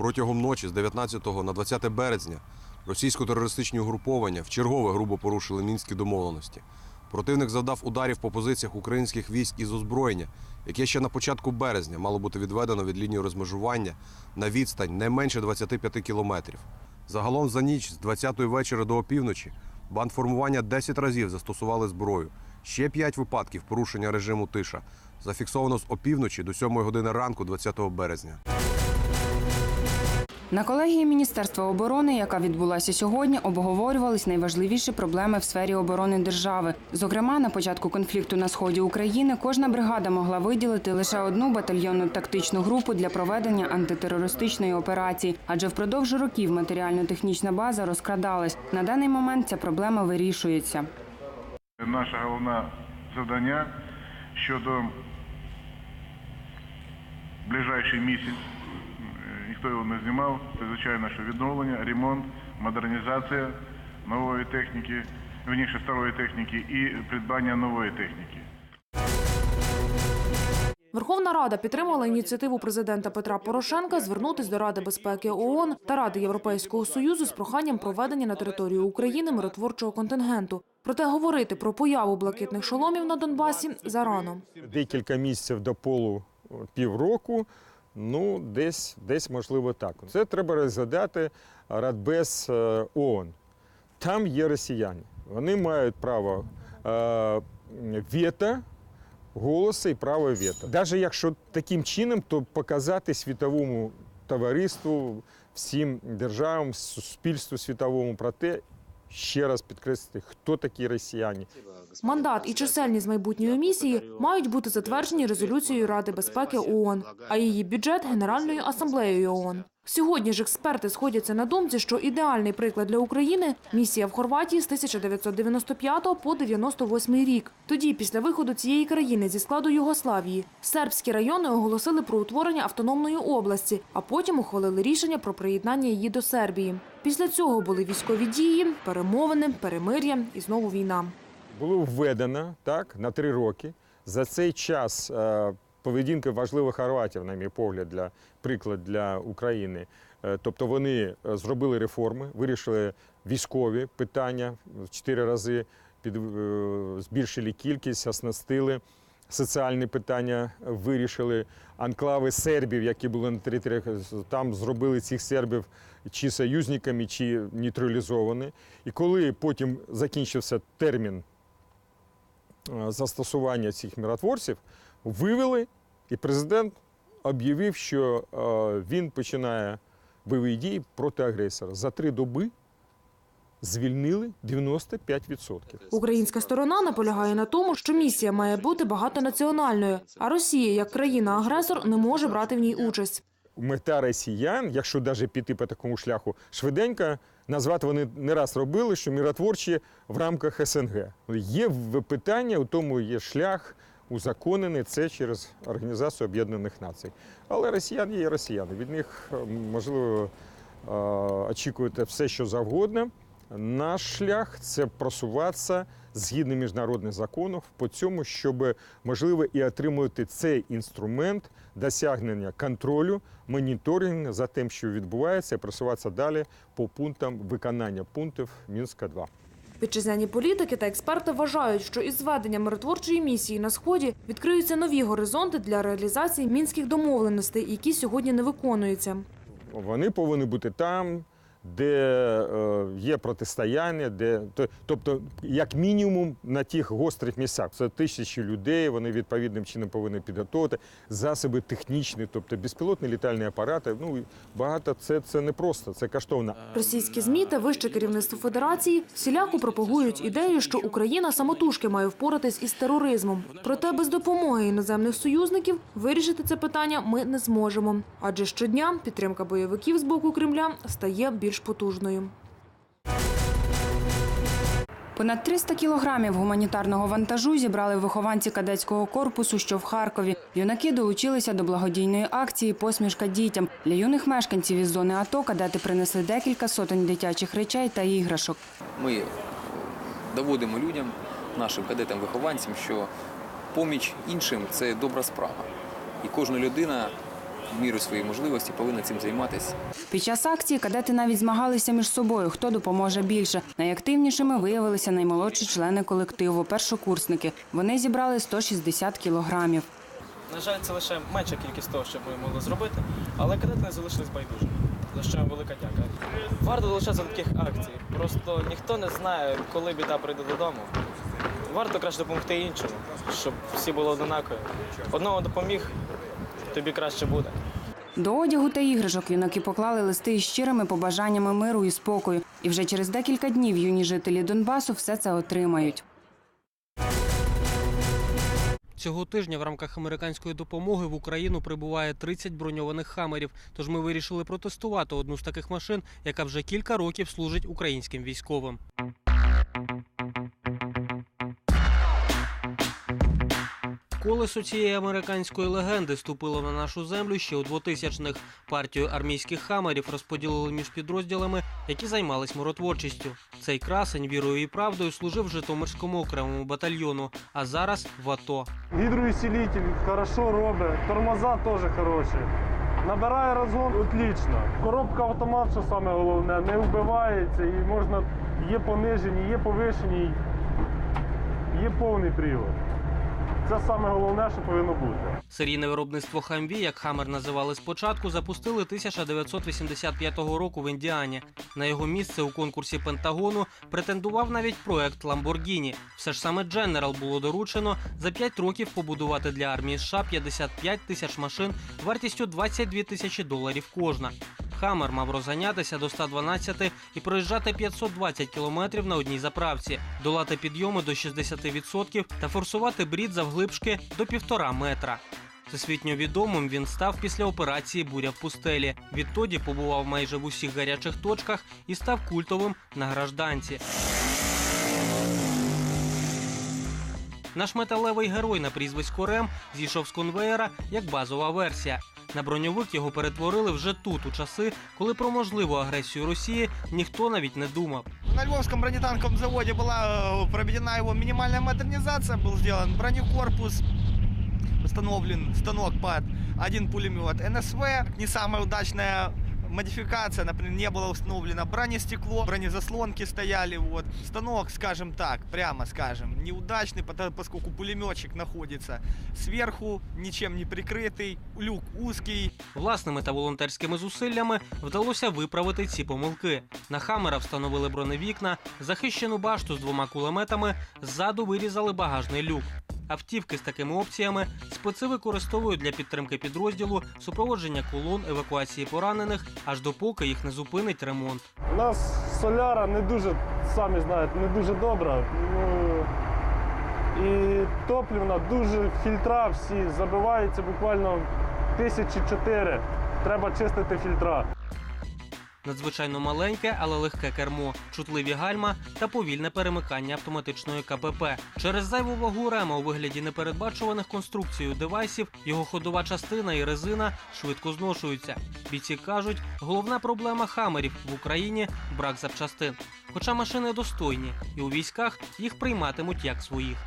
Протягом ночі з 19 на 20 березня російсько-терористичні угруповання вчергове грубо порушили мінські домовленості. Противник завдав ударів по позиціях українських військ із озброєння, яке ще на початку березня мало бути відведено від лінії розмежування на відстань не менше 25 кілометрів. Загалом за ніч з 20-ї вечора до опівночі бандформування 10 разів застосували зброю. Ще 5 випадків порушення режиму тиша зафіксовано з опівночі до 7 години ранку 20 березня. На колегії Міністерства оборони, яка відбулася сьогодні, обговорювались найважливіші проблеми в сфері оборони держави. Зокрема, на початку конфлікту на сході України кожна бригада могла виділити лише одну батальйонну тактичну групу для проведення антитерористичної операції, адже впродовж років матеріально-технічна база розкрадалась. На даний момент ця проблема вирішується. Наше головне завдання щодо ближайший місяць, ніхто його не знімав, це звичайно, що відновлення, ремонт, модернізація нової техніки, вірніше старої техніки і придбання нової техніки. Верховна Рада підтримала ініціативу президента Петра Порошенка звернутись до Ради безпеки ООН та Ради Європейського союзу з проханням проведення на території України миротворчого контингенту. Проте говорити про появу блакитних шоломів на Донбасі зарано. декілька місяців до полу півроку. Ну, десь, десь можливо так. Це треба розглядати Радбез е, ООН. Там є росіяни. Вони мають право е, вето, голосу і право вето. Навіть якщо таким чином, то показати світовому товариству, всім державам, суспільству світовому про те, ще раз підкреслити, хто такі росіяни. Мандат і чисельність майбутньої місії мають бути затверджені резолюцією Ради безпеки ООН, а її бюджет Генеральною асамблеєю ООН. Сьогодні ж експерти сходяться на думці, що ідеальний приклад для України місія в Хорватії з 1995 по 98 рік. Тоді, після виходу цієї країни зі складу Югославії, сербські райони оголосили про утворення автономної області, а потім ухвалили рішення про приєднання її до Сербії. Після цього були військові дії, перемовини, перемир'я і знову війна. було введено так на три роки. За цей час поведінка важливих хорватів, на мій погляд, для приклад для України. Е, Тобто вони е, зробили реформи, вирішили військові питання в чотири рази, під, е, збільшили кількість, оснастили. Соціальні питання вирішили. Анклави сербів, які були на територіях, там зробили цих сербів чи союзниками, чи нейтралізовані. І коли потім закінчився термін застосування цих миротворців, вивели, і президент об'явив, що е, він починає бойові дії проти агресора. За три доби звільнили 95%. Українська сторона наполягає на тому, що місія має бути багатонаціональною, а Росія, як країна-агресор, не може брати в ній участь. Мета росіян, якщо навіть піти по такому шляху швиденько, назвати вони не раз робили, що миротворчі в рамках СНГ. Є питання, у тому є шлях узаконений, це через Організацію Об'єднаних Націй. Але росіяни є росіяни. Від них е, можливо е, очікуєте все, що завгодно. Наш шлях це просуватися згідно міжнародних законів по цьому, щоб можливо і отримувати цей інструмент досягнення контролю, моніторингу за тим, що відбувається, і просуватися далі по пунктам виконання пунктів Мінська 2 Вітчизняні політики та експерти вважають, що із зведення миротворчої місії на сході відкриються нові горизонти для реалізації мінських домовленостей, які сьогодні не виконуються. Вони повинні бути там, де е, є протистояння, де то- тобто, як мінімум, на тих гострих місцях. Це тисячі людей. Вони відповідним чином повинні підготувати засоби технічні, тобто безпілотні літальні апарати. Ну багато це, це не просто, це коштовно. Російські змі та вище керівництво федерації всіляко пропагують ідею, що Україна самотужки має впоратись із тероризмом. Проте без допомоги іноземних союзників вирішити це питання ми не зможемо. Адже щодня підтримка бойовиків з боку Кремля стає більш потужною. Понад 300 кілограмів гуманітарного вантажу зібрали вихованці кадетського корпусу, що в Харкові. Юнаки долучилися до благодійної акції Посмішка дітям. Для юних мешканців із зони АТО кадети принесли декілька сотень дитячих речей та іграшок. Ми доводимо людям, нашим кадетам-вихованцям, що поміч іншим це добра справа. І кожна людина в міру своєї можливості повинна цим займатися. Під час акції кадети навіть змагалися між собою, хто допоможе більше. Найактивнішими виявилися наймолодші члени колективу, першокурсники. Вони зібрали 160 кілограмів. На жаль, це лише менша кількість того, що ми могли зробити, але кадети не залишились байдужими. За що велика дяка. Варто долучатися до таких акцій. Просто ніхто не знає, коли біда прийде додому. Варто краще допомогти іншому, щоб всі були однакові. Одному допоміг, тобі краще буде. До одягу та іграшок юнаки поклали листи із щирими побажаннями миру і спокою. І вже через декілька днів юні жителі Донбасу все це отримають. Цього тижня в рамках американської допомоги в Україну прибуває 30 броньованих хамерів. Тож ми вирішили протестувати одну з таких машин, яка вже кілька років служить українським військовим. Колесо цієї американської легенди ступило на нашу землю ще у 2000-х. Партію армійських хамерів розподілили між підрозділами, які займались миротворчістю. Цей красень вірою і правдою служив Житомирському окремому батальйону, а зараз в АТО. Гідроусилитель хорошо робить, тормоза теж хороші. Набирає розгон отлично. Коробка автомат, що саме головне, не вбивається і можна, є понижені, є повишені, є повний привод. Це саме головне, що повинно бути. Серійне виробництво Хамві, як Хаммер називали спочатку, запустили 1985 року в Індіані. На його місце у конкурсі Пентагону претендував навіть проект Lamborghini. Все ж саме General було доручено за 5 років побудувати для армії США 55 тисяч машин вартістю 22 тисячі доларів кожна. Хаммер мав розганятися до 112 і проїжджати 520 кілометрів на одній заправці, долати підйоми до 60% та форсувати брід завглибшки до півтора метра. Всесвітньо відомим він став після операції Буря в пустелі. Відтоді побував майже в усіх гарячих точках і став культовим на гражданці. Наш металевий герой на прізвисько Рем зійшов з конвеєра як базова версія. На броньовик його перетворили вже тут, у часи, коли про можливу агресію Росії ніхто навіть не думав. На Львовском бронетанковом заводе была э, проведена его минимальная модернизация, был сделан бронекорпус, установлен станок под один пулемет НСВ. Не самая удачная модификация, например, не было установлено бронестекло, бронезаслонки стояли, вот. Станок, скажем так, прямо скажем, неудачный, пото- поскольку пулеметчик находится сверху, ничем не прикрытый, люк узкий, Власними та волонтерськими зусиллями вдалося виправити ці помилки. На хамера встановили броневікна, захищену башту з двома кулеметами, ззаду вирізали багажний люк. Автівки з такими опціями специ використовують для підтримки підрозділу, супроводження колон, евакуації поранених, аж допоки їх не зупинить ремонт. У нас соляра не дуже, самі знаєте, не дуже добра. Ну, і топлівна дуже фільтра всі забиваються буквально тисячі чотири. Треба чистити фільтра. Надзвичайно маленьке, але легке кермо, чутливі гальма та повільне перемикання автоматичної КПП. Через зайву вагу рема у вигляді непередбачуваних конструкцією девайсів його ходова частина і резина швидко зношуються. Бійці кажуть, головна проблема хамерів в Україні брак запчастин. Хоча машини достойні, і у військах їх прийматимуть як своїх.